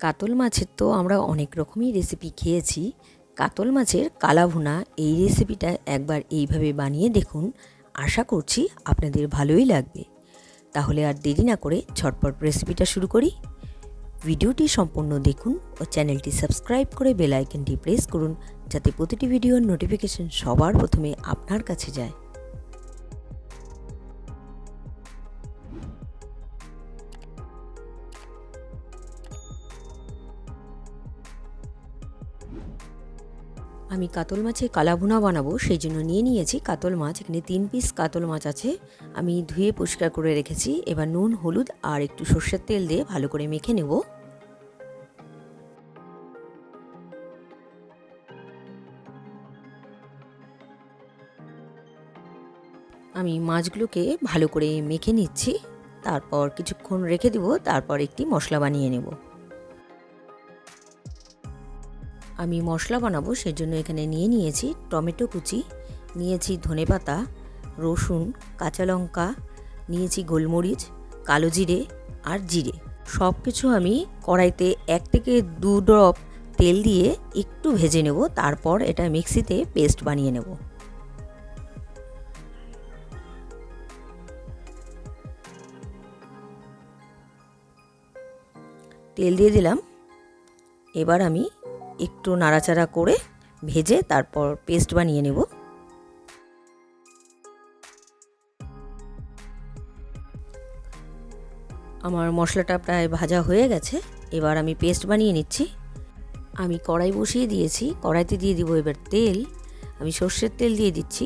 কাতল মাছের তো আমরা অনেক রকমই রেসিপি খেয়েছি। কাতল মাছের কালাভুনা এই রেসিপিটা একবার এইভাবে বানিয়ে দেখুন। আশা করছি আপনাদের ভালোই লাগবে। তাহলে আর দেরি না করে ঝটপট রেসিপিটা শুরু করি। ভিডিওটি সম্পূর্ণ দেখুন ও চ্যানেলটি সাবস্ক্রাইব করে বেল আইকনটি প্রেস করুন, যাতে প্রতিটি ভিডিওর নোটিফিকেশন সবার প্রথমে আপনার কাছে যায়। আমি কাতল মাছের কালাভুনা বানাবো, সেই জন্য নিয়ে নিয়েছি কাতল মাছ। এখানে তিন পিস কাতল মাছ আছে। আমি ধুয়ে পরিষ্কার করে রেখেছি। এবার নুন, হলুদ আর একটু সর্ষের তেল দিয়ে ভালো করে মেখে নেব। আমি মাছগুলোকে ভালো করে মেখে নিচ্ছি। তারপর কিছুক্ষণ রেখে দেবো। তারপর একটি মশলা বানিয়ে নেব। আমি মশলা বানাবো, সেজন্য এখানে নিয়ে নিয়েছি টমেটো কুচি, নিয়েছি ধনেপাতা রসুন, কাঁচা লঙ্কা, নিয়েছি গোলমরিচ, কালো জিরে আর জিরে। সব কিছু আমি কড়াইতে এক থেকে দু ড্রপ তেল দিয়ে একটু ভেজে নেব, তারপর এটা মিক্সিতে পেস্ট বানিয়ে নেব। তেল দিয়ে দিলাম। এবার আমি একটু নাড়াচাড়া করে ভেজে তারপর পেস্ট বানিয়ে নেব। আমার মশলাটা প্রায় ভাজা হয়ে গেছে, এবার আমি পেস্ট বানিয়ে নিচ্ছি। আমি কড়াই বসিয়ে দিয়েছি, কড়াইতে দিয়ে দিব এবার তেল। আমি সর্ষের তেল দিয়ে দিচ্ছি।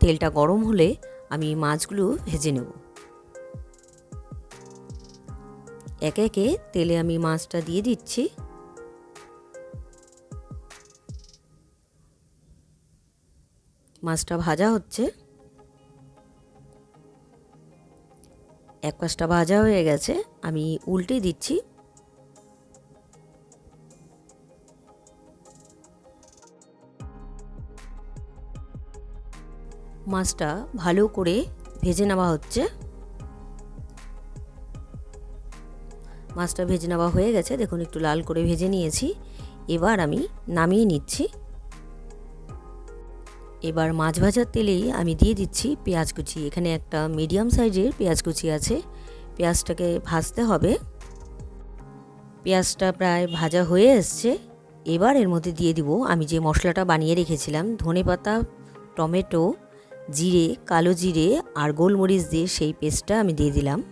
তেলটা গরম হলে আমি মাছগুলো ভেজে নেব। একে একে তেলে আমি মাছটা দিয়ে দিচ্ছি। মাছটা ভাজা হচ্ছে। এক পাশটা ভাজা হয়ে গেছে, আমি উল্টে দিচ্ছি। মাছটা ভালো করে ভেজে নেওয়া হচ্ছে। মাছটা ভেজে নেওয়া হয়ে গেছে, দেখুন একটু লাল করে ভেজে নিয়েছি। এবার আমি নামিয়ে নিচ্ছি। এবার মাছ ভাজার তেলেই আমি দিয়ে দিচ্ছি পেঁয়াজ কুচি। এখানে একটা মিডিয়াম সাইজের পেঁয়াজ কুচি আছে। পেঁয়াজটাকে ভাজতে হবে। পেঁয়াজটা প্রায় ভাজা হয়ে এসছে। এবার এর মধ্যে দিয়ে দিব আমি যে মশলাটা বানিয়ে রেখেছিলাম, ধনে পাতা, টমেটো, জিরে, কালো জিরে আর গোলমরিচ দিয়ে সেই পেস্টটা আমি দিয়ে দিলাম।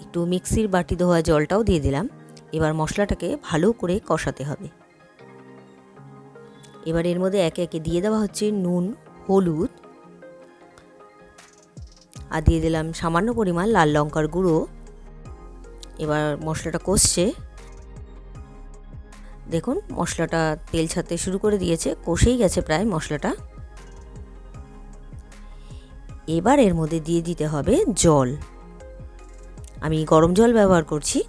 একটু মিক্সির বাটি ধোয়া জলটাও দিয়ে দিলাম। এবার মশলাটাকে ভালো করে কষাতে হবে। এবার এর মধ্যে একে একে দিয়ে দেওয়া হচ্ছে নুন হলুদ। আর দিয়ে দিলাম সামান্য পরিমাণ লাল লঙ্কার গুঁড়ো। এবার মশলাটা কষছে। দেখুন, মশলাটা তেল ছাড়তে শুরু করে দিয়েছে, কষেই গেছে প্রায় মশলাটা। এবার এর মধ্যে দিয়ে দিতে হবে জল। আমি গরম জল ব্যবহার করছি।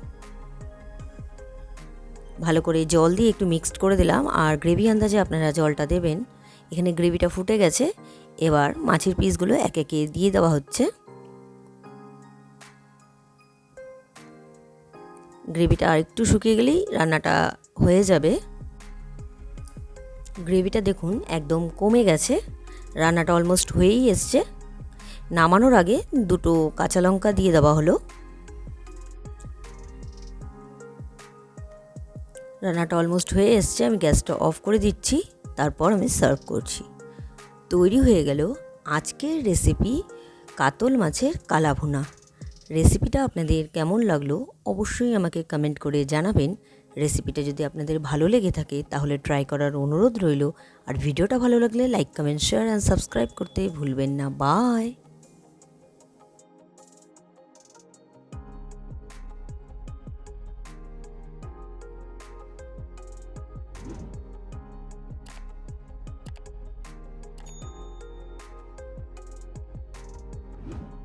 ভালো করে জল দিয়ে একটু মিক্সড করে দিলাম। আর গ্রেভি আন্দাজে আপনারা জলটা দেবেন। এখানে গ্রেভিটা ফুটে গেছে। এবার মাছের পিসগুলো এক একে দিয়ে দেওয়া হচ্ছে। গ্রেভিটা আর একটু শুকিয়ে গেলেই রান্নাটা হয়ে যাবে। গ্রেভিটা দেখুন একদম কমে গেছে। রান্নাটা অলমোস্ট হয়েই এসছে। নামানোর আগে দুটো কাঁচা লঙ্কা দিয়ে দেওয়া হলো। রান্নাটা অলমোস্ট হয়ে এসছে। আমি গ্যাসটা অফ করে দিচ্ছি। তারপর আমি সার্ভ করছি। তৈরি হয়ে গেল আজকের রেসিপি কাতল মাছের কালাভুনা রেসিপিটা আপনাদের কেমন লাগল অবশ্যই আমাকে কমেন্ট করে জানাবেন। রেসিপিটা যদি আপনাদের ভালো লেগে থাকে তাহলে ট্রাই করার অনুরোধ রইল। আর ভিডিওটা ভালো লাগলে like comment share and subscribe করতে ভুলবেন না। Bye you.